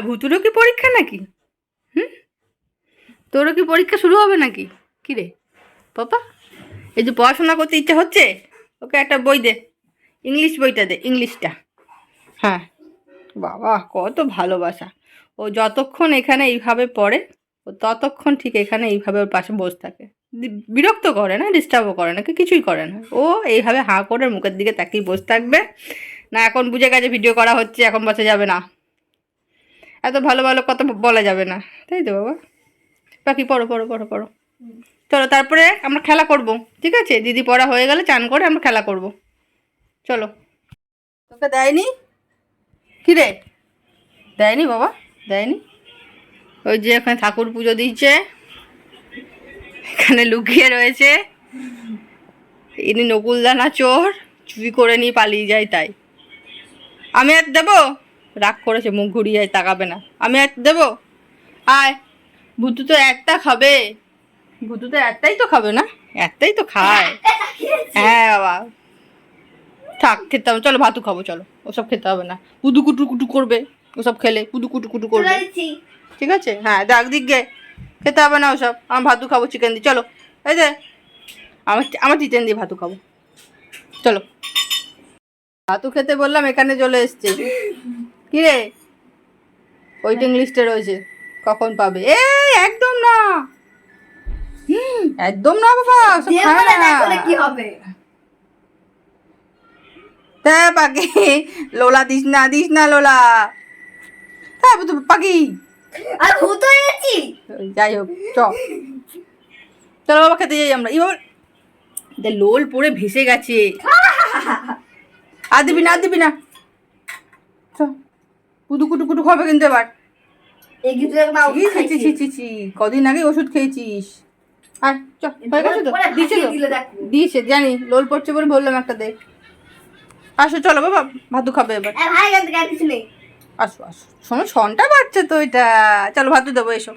ভুতুরও কি পরীক্ষা নাকি? হুম? তোরও কি পরীক্ষা শুরু হবে নাকি? কি রে? পাপা এই যে পড়াশোনা করতে ইচ্ছা হচ্ছে? ওকে একটা বই দে। ইংলিশ বইটা দে, ইংলিশটা। হ্যাঁ। বাবা, কত ভালোবাসা। ও যতক্ষণ এখানে এইভাবে পড়ে, ও ততক্ষণ ঠিক এখানে এইভাবে ওর পাশে বসে থাকে। বিরক্ত করে না ডিস্টার্বও করে না কিছুই করে না। ও এইভাবে হাঁ করে মুখের দিকে তাকিয়ে বসে থাকবে। না, এখন বুঝে গেছে ভিডিও করা হচ্ছে, এখন বসে যাবে না। এত ভালো ভালো কথা বলা যাবে না। তাই তো বাবা? বাকি পড়ো পড়ো পড়ো পড়ো। চলো তারপরে আমরা খেলা করব, ঠিক আছে? দিদি পড়া হয়ে গেলে চান করে আমরা খেলা করব। চলো। তোকে দেয়নি? কী রে দেয়নি বাবা? দেয়নি? ওই যে এখানে ঠাকুর পুজো দিচ্ছে। এখানে লুকিয়ে রয়েছে। ইনি নকুলদানা চোর, চুরি করে নিয়ে পালিয়ে যায় তাই। আমি আর দেবো? রাগ করেছে মুখ ঘুরিয়ে তাকাবে না। আমি এক দেবো? আয় ভুতু তো একটা খাবে। ভুতু তো একটাই তো খাবে না? একটাই তো খায়। হ্যাঁ বাবা। থাক খেতে হবে। চলো ভাতু খাব চলো। ওসব খেতে হবে না। কুটু কুটু কুটু করবে। ওসব খেলে কুটু কুটু কুটু করবে। ঠিক আছে? হ্যাঁ দেখ দিক গে। খেতে হবে না ওসব। আমার ভাতু খাব চিকেন দিয়ে। চলো। এই যে আমার আমার চিকেন দিয়ে ভাতু খাব। চলো। ভাতু খেতে বললাম এখানে চলে এসছে। কি রে ওয়েটিং লিস্টে রয়েছে। কখন পাবে? এই একদম না। হুম, একদম না বাবা খায় না কি হবে? হ্যাঁ পাখি লোলা দিস না দিস না লোলা। হ্যাঁ তো পাখি। আর ভূত হয়ে গেছি যাই হোক চ। চলো বাবা খেতে যাই আমরা। দে লোল পড়ে ভেসে গেছে। আর দিবি না আর দিবি না। চ। কুটু কুটু কুটু খাবে কিন্তু এবার। কদিন আগে ওষুধ খেয়েছিস। আর হয়ে গেছে তো? দিয়েছে তো? দিয়েছে জানি লোল পড়ছে বলে বললাম একটা দেখ আসো চলো বাবা ভাতু খাবে এবার। আসো আসো। শোনো ছনটা বাড়ছে তো এটা। চলো ভাতু দেবো এসো।